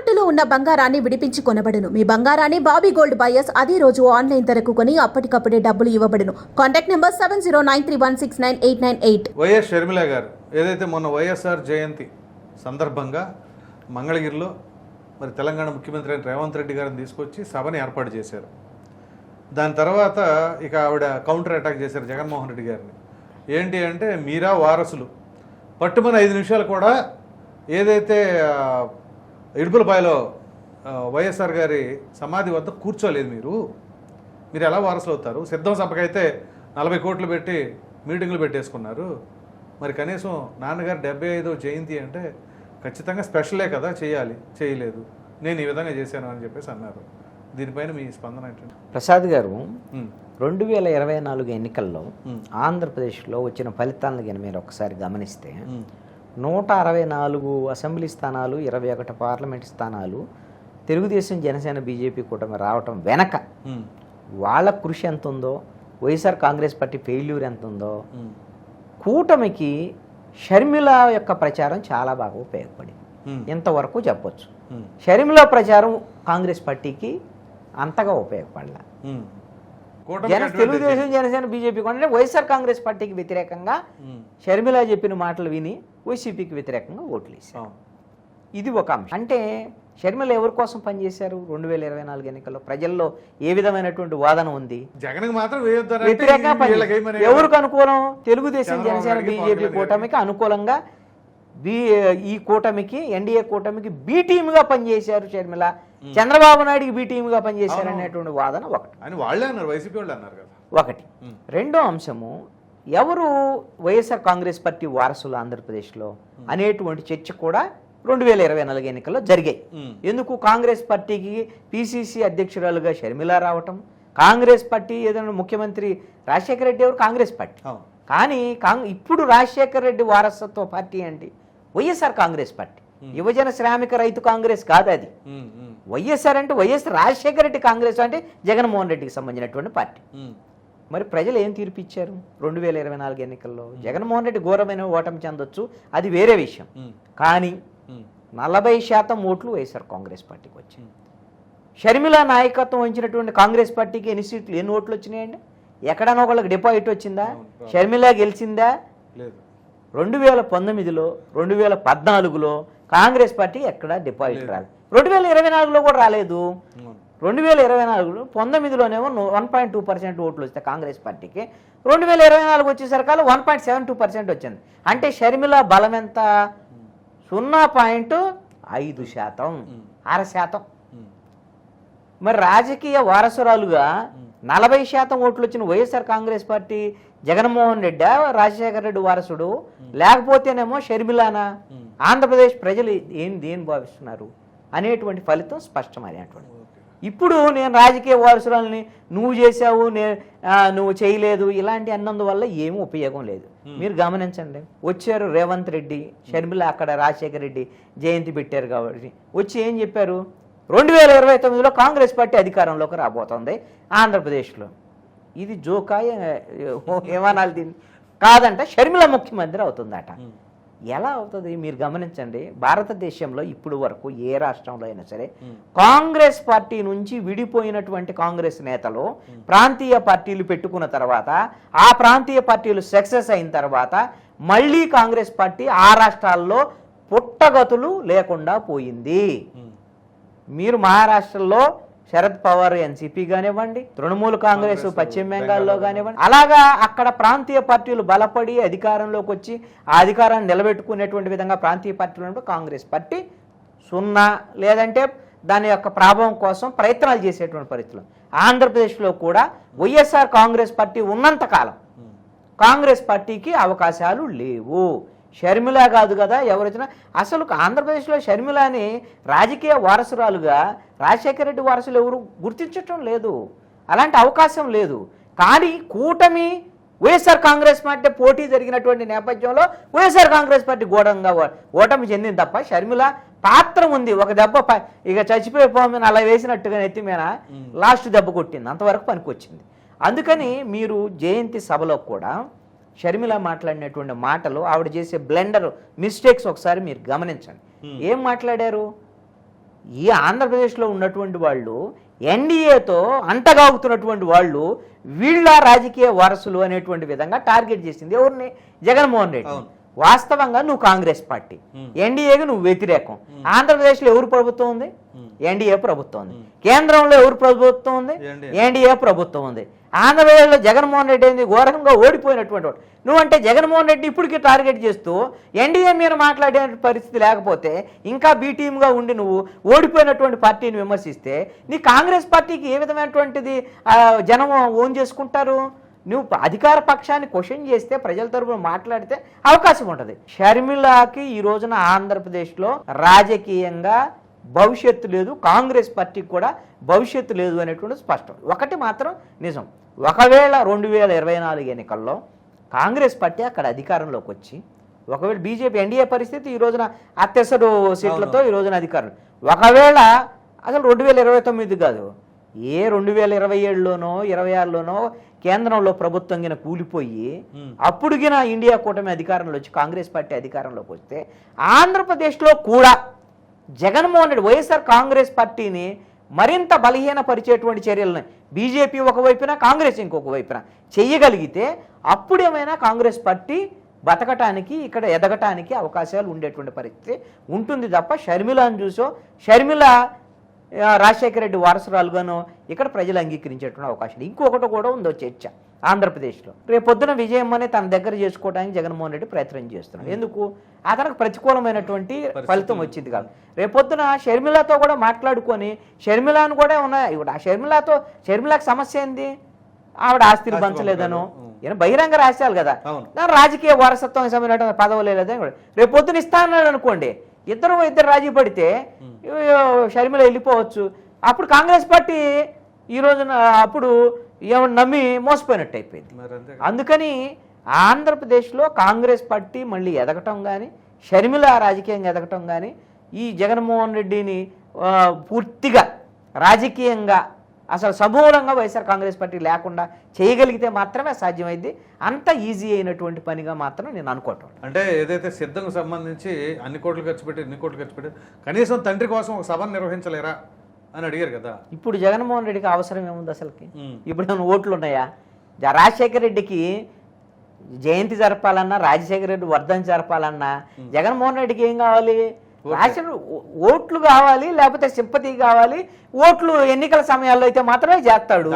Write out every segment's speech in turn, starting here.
తాకట్టులో ఉన్న బంగారాన్ని విడిపించి కొనబడును. మీ బంగారాన్ని బాబీ గోల్డ్ బయర్స్ అదే రోజు ఆన్లైన్ ధరకు కొని అప్పటికప్పుడే డబ్బులు ఇవ్వబడును. Contact number seven zero nine three one six nine eight nine eight. Y S Sharmila గారు ఏదైతే మొన్న వైఎస్ఆర్ జయంతి సందర్భంగా మంగళగిరిలో మరి తెలంగాణ ముఖ్యమంత్రి అయిన రేవంత్ రెడ్డి గారిని తీసుకొచ్చి సభని ఏర్పాటు చేశారు. దాని తర్వాత ఇక ఆవిడ కౌంటర్ అటాక్ చేశారు జగన్మోహన్ రెడ్డి గారిని. ఏంటి అంటే మీరా వారసులు. పట్టుమని ఐదు నిమిషాలు కూడా ఏదైతే ఇడుపులపాయలో వైఎస్ఆర్ గారి సమాధి వద్ద కూర్చోలేదు మీరు. మీరు ఎలా వారసులు అవుతారు? సిద్ధం సభకైతే నలభై కోట్లు పెట్టి మీటింగులు పెట్టేసుకున్నారు. మరి కనీసం నాన్నగారు డెబ్బై ఐదో జయంతి అంటే ఖచ్చితంగా స్పెషలే కదా చేయాలి చేయలేదు. నేను ఈ విధంగా చేశాను అని చెప్పేసి అన్నారు. దీనిపైన మీ స్పందన ఏంటంటే ప్రసాద్ గారు రెండు వేల ఇరవై నాలుగు ఎన్నికల్లో ఆంధ్రప్రదేశ్లో వచ్చిన ఫలితాలను కనుక మీరు ఒకసారి గమనిస్తే నూట అరవై నాలుగు అసెంబ్లీ స్థానాలు ఇరవై ఒకటి పార్లమెంట్ స్థానాలు తెలుగుదేశం జనసేన బీజేపీ కూటమి రావటం వెనక వాళ్ళ కృషి ఎంత ఉందో వైఎస్ఆర్ కాంగ్రెస్ పార్టీ ఫెయిల్యూర్ ఎంత ఉందో కూటమికి షర్మిల యొక్క ప్రచారం చాలా బాగా ఉపయోగపడింది. ఇంతవరకు చెప్పొచ్చు. షర్మిల ప్రచారం కాంగ్రెస్ పార్టీకి అంతగా ఉపయోగపడలే. జన తెలుగుదేశం జనసేన బీజేపీ అంటే వైఎస్ఆర్ కాంగ్రెస్ పార్టీకి వ్యతిరేకంగా షర్మిల చెప్పిన మాటలు విని వైసీపీకి వ్యతిరేకంగా ఓట్లు వేశారు. అవును. ఇది ఒక అంశం. అంటే షర్మిల ఎవరి కోసం పనిచేశారు? రెండు వేల ఇరవై నాలుగు ఎన్నికల్లో ప్రజల్లో ఏ విధమైనటువంటి వాదన ఉంది? వ్యతిరేకంగా పని ఏమని- ఎవరికి అనుకూలం? తెలుగుదేశం జనసేన బీజేపీ కూటమికి అనుకూలంగా బీ ఈ కూటమికి ఎన్డీఏ కూటమికి బి టీమ్గా పనిచేశారు షర్మిల. చంద్రబాబు నాయుడుకి బి టీమ్గా పనిచేశారు అనేటువంటి వాదన ఒకటి. అని వాళ్ళే అన్నారు వైసీపీ వాళ్ళు అన్నారు కదా. ఒకటి. రెండో అంశము ఎవరు వైఎస్ఆర్ కాంగ్రెస్ పార్టీ వారసులు ఆంధ్రప్రదేశ్లో అనేటువంటి చర్చ కూడా రెండు వేల ఇరవై నాలుగు ఎన్నికల్లో జరిగాయి. ఎందుకు కాంగ్రెస్ పార్టీకి పిసిసి అధ్యక్షురాలుగా షర్మిల రావటం? కాంగ్రెస్ పార్టీ ఏదైనా ముఖ్యమంత్రి రాజశేఖర రెడ్డి ఎవరు? కాంగ్రెస్ పార్టీ. కానీ కాంగ్ ఇప్పుడు రాజశేఖర రెడ్డి వారసత్వ పార్టీ ఏంటి? వైఎస్ఆర్ కాంగ్రెస్ పార్టీ. యువజన శ్రామిక రైతు కాంగ్రెస్ కాదు అది. వైఎస్ఆర్ అంటే వైఎస్ రాజశేఖర రెడ్డి కాంగ్రెస్ అంటే జగన్మోహన్ రెడ్డికి సంబంధించినటువంటి పార్టీ. మరి ప్రజలు ఏం తీర్పు ఇచ్చారు రెండు వేల ఇరవై నాలుగు ఎన్నికల్లో జగన్మోహన్ రెడ్డి ఘోరమైన ఓటమి చెందొచ్చు. అది వేరే విషయం. కానీ నలభై శాతం ఓట్లు వైఎస్ఆర్ కాంగ్రెస్ పార్టీకి వచ్చాయి. షర్మిల నాయకత్వం వహించినటువంటి కాంగ్రెస్ పార్టీకి ఎన్ని సీట్లు ఎన్ని ఓట్లు వచ్చినాయండి? ఎక్కడైనా ఒకళ్ళకి డిపాజిట్ వచ్చిందా. షర్మిల గెలిచిందా? లేదు. రెండు వేల పంతొమ్మిదిలో రెండు వేల పద్నాలుగులో కాంగ్రెస్ పార్టీ ఎక్కడ డిపాజిట్ రాలేదు. రెండు వేల ఇరవై నాలుగులో కూడా రాలేదు. రెండు వేల ఇరవై నాలుగులో పంతొమ్మిదిలోనేమో వన్ పాయింట్ టూ పర్సెంట్ ఓట్లు వస్తే కాంగ్రెస్ పార్టీకి. రెండు వేల ఇరవై నాలుగు వచ్చేసరికల్లా one point seven two percent వచ్చింది. అంటే షర్మిల బలం ఎంత? సున్నా పాయింట్ ఐదు శాతం. అర శాతం. మరి రాజకీయ వారసురాలుగా నలభై శాతం ఓట్లు వచ్చిన వైఎస్ఆర్ కాంగ్రెస్ పార్టీ జగన్మోహన్ రెడ్డి రాజశేఖర రెడ్డి వారసుడు. లేకపోతేనేమో షర్మిలానా. ఆంధ్రప్రదేశ్ ప్రజలు ఏం దేని భావిస్తున్నారు? అనేటువంటి ఫలితం స్పష్టమైనటువంటి. ఇప్పుడు నేను రాజకీయ వారసురాలని నువ్వు చేసావు నే నువ్వు చేయలేదు ఇలాంటి అన్నందువల్ల ఏమీ ఉపయోగం లేదు. మీరు గమనించండి. వచ్చారు రేవంత్ రెడ్డి షర్మిల అక్కడ రాజశేఖర రెడ్డి జయంతి పెట్టారు కాబట్టి. వచ్చి ఏం చెప్పారు? రెండు వేల ఇరవై తొమ్మిదిలో కాంగ్రెస్ పార్టీ అధికారంలోకి రాబోతోంది ఆంధ్రప్రదేశ్లో. ఇది జోకా ఏ- ఏమనాలి దీన్ని? కాదంట షర్మిల ముఖ్యమంత్రి అవుతుందట. ఎలా అవుతుంది? మీరు గమనించండి భారతదేశంలో ఇప్పుడు వరకు ఏ రాష్ట్రంలో అయినా సరే కాంగ్రెస్ పార్టీ నుంచి విడిపోయినటువంటి కాంగ్రెస్ నేతలు ప్రాంతీయ పార్టీలు పెట్టుకున్న తర్వాత ఆ ప్రాంతీయ పార్టీలు సక్సెస్ అయిన తర్వాత మళ్ళీ కాంగ్రెస్ పార్టీ ఆ రాష్ట్రాల్లో పుట్టగతులు లేకుండా పోయింది. మీరు మహారాష్ట్రలో శరద్ పవార్ ఎన్సీపీ కానివ్వండి తృణమూల్ కాంగ్రెస్ పశ్చిమ బెంగాల్లో కానివ్వండి అలాగా అక్కడ ప్రాంతీయ పార్టీలు బలపడి అధికారంలోకి వచ్చి ఆ అధికారాన్ని నిలబెట్టుకునేటువంటి విధంగా ప్రాంతీయ పార్టీలు కాంగ్రెస్ పార్టీ సున్నా లేదంటే దాని యొక్క ప్రభావం కోసం ప్రయత్నాలు చేసేటువంటి పరిస్థితులు. ఆంధ్రప్రదేశ్లో కూడా వైఎస్ఆర్ కాంగ్రెస్ పార్టీ ఉన్నంత కాలం ఉమ్, కాంగ్రెస్ పార్టీకి అవకాశాలు లేవు. షర్మిల కాదు కదా ఎవరు వచ్చినా అసలు ఆంధ్రప్రదేశ్లో షర్మిలని రాజకీయ వారసురాలుగా రాజశేఖర రెడ్డి వారసులు ఎవరు గుర్తించటం లేదు. అలాంటి అవకాశం లేదు. కానీ కూటమి వైఎస్ఆర్ కాంగ్రెస్ పార్టీ పోటీ జరిగినటువంటి నేపథ్యంలో వైఎస్ఆర్ కాంగ్రెస్ పార్టీ గోడంగా ఓ- ఓటమి చెందింది తప్ప షర్మిల పాత్ర ఉంది. ఒక దెబ్బ ఇక చచ్చిపోయే పోమని అలా వేసినట్టుగా నెత్తి మీద లాస్ట్ దెబ్బ కొట్టింది. అంతవరకు పనికొచ్చింది. అందుకని మీరు జయంతి సభలో కూడా షర్మిల మాట్లాడినటువంటి మాటలు ఆవిడ చేసే బ్లెండర్ మిస్టేక్స్ ఒకసారి మీరు గమనించండి. ఏం మాట్లాడారు? ఈ ఆంధ్రప్రదేశ్లో ఉన్నటువంటి వాళ్ళు ఎన్డీఏతో అంటగాగుతున్నటువంటి వాళ్ళు వీళ్ళ రాజకీయ వారసులు అనేటువంటి విధంగా టార్గెట్ చేసింది ఎవరిని? జగన్మోహన్ రెడ్డి. వాస్తవంగా నువ్వు కాంగ్రెస్ పార్టీ. ఎన్డీఏకి నువ్వు వ్యతిరేకం. ఆంధ్రప్రదేశ్లో ఎవరు ప్రభుత్వం ఉంది? ఎన్డీఏ ప్రభుత్వం ఉంది. కేంద్రంలో ఎవరు ప్రభుత్వం ఉంది. ఎన్డీఏ. ప్రభుత్వం ఉంది. ఆంధ్రప్రదేశ్లో జగన్మోహన్ రెడ్డి ఏంది? ఘోరంగా ఓడిపోయినటువంటి వాడు. నువ్వంటే జగన్మోహన్ రెడ్డి ఇప్పటికీ టార్గెట్ చేస్తూ ఎన్డీఏ మీద మాట్లాడే పరిస్థితి లేకపోతే ఇంకా బీ టీమ్గా ఉండి నువ్వు ఓడిపోయినటువంటి పార్టీని విమర్శిస్తే నీ కాంగ్రెస్ పార్టీకి ఏ విధమైనటువంటిది జనం ఓన్ చేసుకుంటారు? నువ్వు అధికార పక్షాన్ని క్వశ్చన్ చేస్తే ప్రజల తరపున మాట్లాడితే అవకాశం ఉంటుంది. షర్మిలాకి ఈ రోజున ఆంధ్రప్రదేశ్లో రాజకీయంగా భవిష్యత్తు లేదు కాంగ్రెస్ పార్టీకి కూడా భవిష్యత్తు లేదు అనేటువంటి స్పష్టం. ఒకటి మాత్రం నిజం. ఒకవేళ రెండు వేల ఇరవై నాలుగు ఎన్నికల్లో కాంగ్రెస్ పార్టీ అక్కడ అధికారంలోకి వచ్చి ఒకవేళ బీజేపీ ఎన్డీఏ పరిస్థితి ఈ రోజున అత్యవసర సీట్లతో ఈ రోజున అధికారం. ఒకవేళ అసలు రెండు వేల ఇరవై తొమ్మిది కాదు ఏ రెండు వేల ఇరవై ఏడులోనో ఇరవై ఆరులోనో కేంద్రంలో ప్రభుత్వం గిన కూలిపోయి అప్పుడు గిన ఇండియా కూటమి అధికారంలో వచ్చి కాంగ్రెస్ పార్టీ అధికారంలోకి వస్తే ఆంధ్రప్రదేశ్లో కూడా జగన్మోహన్ రెడ్డి వైఎస్ఆర్ కాంగ్రెస్ పార్టీని మరింత బలహీనపరిచేటువంటి చర్యలను బీజేపీ ఒకవైపున కాంగ్రెస్ ఇంకొక వైపున చెయ్యగలిగితే అప్పుడేమైనా కాంగ్రెస్ పార్టీ బతకటానికి ఇక్కడ ఎదగటానికి అవకాశాలు ఉండేటువంటి పరిస్థితి ఉంటుంది తప్ప షర్మిలాను చూసో షర్మిల రాజశేఖర రెడ్డి వారసురాలుగాను ఇక్కడ ప్రజలు అంగీకరించేటువంటి అవకాశం ఇంకొకటి కూడా ఉందో చర్చ. ఆంధ్రప్రదేశ్లో. రేపు పొద్దున విజయమ్మని తన దగ్గర చేసుకోవడానికి జగన్మోహన్ రెడ్డి ప్రయత్నం చేస్తున్నాడు. ఎందుకు? అతనికి ప్రతికూలమైనటువంటి ఫలితం వచ్చింది కాదు. రేపొద్దున షర్మిలతో కూడా మాట్లాడుకొని షర్మిలాను కూడా ఉన్నాయి ఇప్పుడు ఆ షర్మిలతో షర్మిలాకి సమస్య ఏంది? ఆవిడ ఆస్తిని ఆస్తి పంచలేదను. ఈయన బహిరంగ రహస్యాలు కదా. దాని రాజకీయ వారసత్వం సంబంధించిన పదవులు లేదని కూడా. రేపు పొద్దున ఇస్తా అన్నాడు అనుకోండి ఇద్దరు ఇద్దరు రాజీ పడితే షర్మిల వెళ్ళిపోవచ్చు. అప్పుడు కాంగ్రెస్ పార్టీ ఈ రోజున అప్పుడు ఏమన్నా నమ్మి మోసపోయినట్టు అయిపోయింది. అందుకని ఆంధ్రప్రదేశ్లో కాంగ్రెస్ పార్టీ మళ్ళీ ఎదగటం కానీ షర్మిల రాజకీయంగా ఎదగటం కానీ ఈ జగన్మోహన్ రెడ్డిని పూర్తిగా రాజకీయంగా అసలు సమూలంగా వైఎస్ఆర్ కాంగ్రెస్ పార్టీ లేకుండా చేయగలిగితే మాత్రమే సాధ్యమైంది. అంత ఈజీ అయినటువంటి పనిగా మాత్రం నేను అనుకోవటం. అంటే ఏదైతే సిద్ధంకు సంబంధించి అన్ని కోట్లు ఖర్చు పెట్టి ఇన్ని కోట్లు ఖర్చు పెట్టి కనీసం తండ్రి కోసం ఒక సభను నిర్వహించలేరా? అని అడిగారు కదా. ఇప్పుడు జగన్మోహన్ రెడ్డికి అవసరం ఏముంది అసలుకి. ఇప్పుడు ఏమైనా ఓట్లు ఉన్నాయా? రాజశేఖర రెడ్డికి జయంతి జరపాలన్నా రాజశేఖర రెడ్డి వర్ధన్ జరపాలన్నా జగన్మోహన్ రెడ్డికి ఏం కావాలి? రాజశేఖర ఓట్లు కావాలి లేకపోతే సింపతి కావాలి? ఓట్లు ఎన్నికల సమయాల్లో అయితే మాత్రమే చేస్తాడు.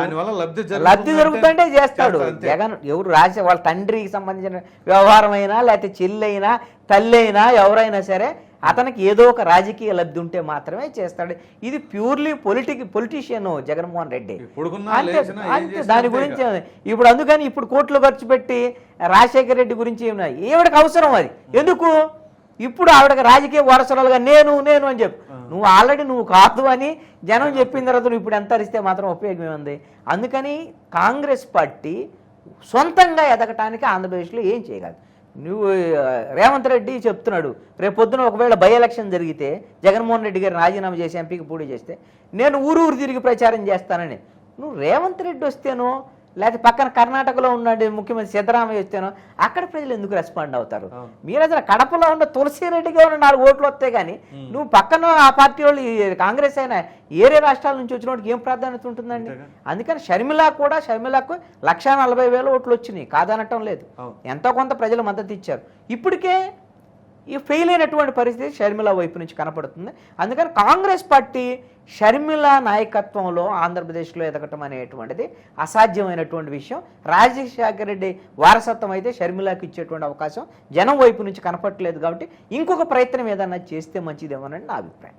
లబ్ధి జరుగుతుంటే చేస్తాడు. జగన్ ఎవరు రాజ వాళ్ళ తండ్రికి సంబంధించిన వ్యవహారం అయినా లేకపోతే చెల్లి అయినా తల్లి అయినా ఎవరైనా సరే అతనికి ఏదో ఒక రాజకీయ లబ్ధి ఉంటే మాత్రమే చేస్తాడు. ఇది purely politic politician Jaganmohan Reddy. అంతే, దాని గురించి. ఇప్పుడు అందుకని ఇప్పుడు కోట్లు ఖర్చు పెట్టి రాజశేఖర రెడ్డి గురించి ఏవిడికి అవసరం అది. ఎందుకు? ఇప్పుడు ఆవిడకి రాజకీయ వారసురాలుగా నేను నేను అని చెప్పు. నువ్వు ఆల్రెడీ నువ్వు కాదు అని జనం చెప్పిన తర్వాత నువ్వు ఇప్పుడు ఎంత అరిస్తే మాత్రం ఉపయోగం ఉంది అందుకని కాంగ్రెస్ పార్టీ సొంతంగా ఎదగటానికి ఆంధ్రప్రదేశ్లో ఏం చేయగలదు? నువ్వు రేవంత్ రెడ్డి చెప్తున్నాడు రేపు పొద్దున ఒకవేళ బై ఎలక్షన్ జరిగితే జగన్మోహన్ రెడ్డి గారు రాజీనామా చేసి ఎంపీకి పోటీ చేస్తే నేను ఊరు ఊరు తిరిగి ప్రచారం చేస్తానని. నువ్వు రేవంత్ రెడ్డి వస్తేనో లేకపోతే పక్కన కర్ణాటకలో ఉన్న ముఖ్యమంత్రి సిద్ధరామయ్య వస్తేనో అక్కడ ప్రజలు ఎందుకు రెస్పాండ్ అవుతారు. మీరు అసలు కడపలో ఉన్న తులసి రెడ్డిగా ఉన్న నాలుగు ఓట్లు వస్తాయి కానీ నువ్వు పక్కన ఆ పార్టీ వాళ్ళు కాంగ్రెస్ అయినా ఏరే రాష్ట్రాల నుంచి వచ్చిన వాడికి ఏం ప్రాధాన్యత ఉంటుందండి. అందుకని షర్మిల కూడా షర్మిలకు లక్ష నలభై వేల ఓట్లు వచ్చినాయి కాదనటం లేదు. ఎంతో కొంత ప్రజలు మద్దతు ఇచ్చారు ఇప్పటికే ఈ ఫెయిల్ అయినటువంటి పరిస్థితి షర్మిల వైపు నుంచి కనపడుతుంది. అందుకని కాంగ్రెస్ పార్టీ షర్మిల నాయకత్వంలో ఆంధ్రప్రదేశ్లో ఎదగటం అనేటువంటిది అసాధ్యమైనటువంటి విషయం. రాజశేఖర రెడ్డి వారసత్వం అయితే షర్మిలాకి ఇచ్చేటువంటి అవకాశం జనం వైపు నుంచి కనపడలేదు కాబట్టి ఇంకొక ప్రయత్నం ఏదన్నా చేస్తే మంచిదేమోనని నా అభిప్రాయం.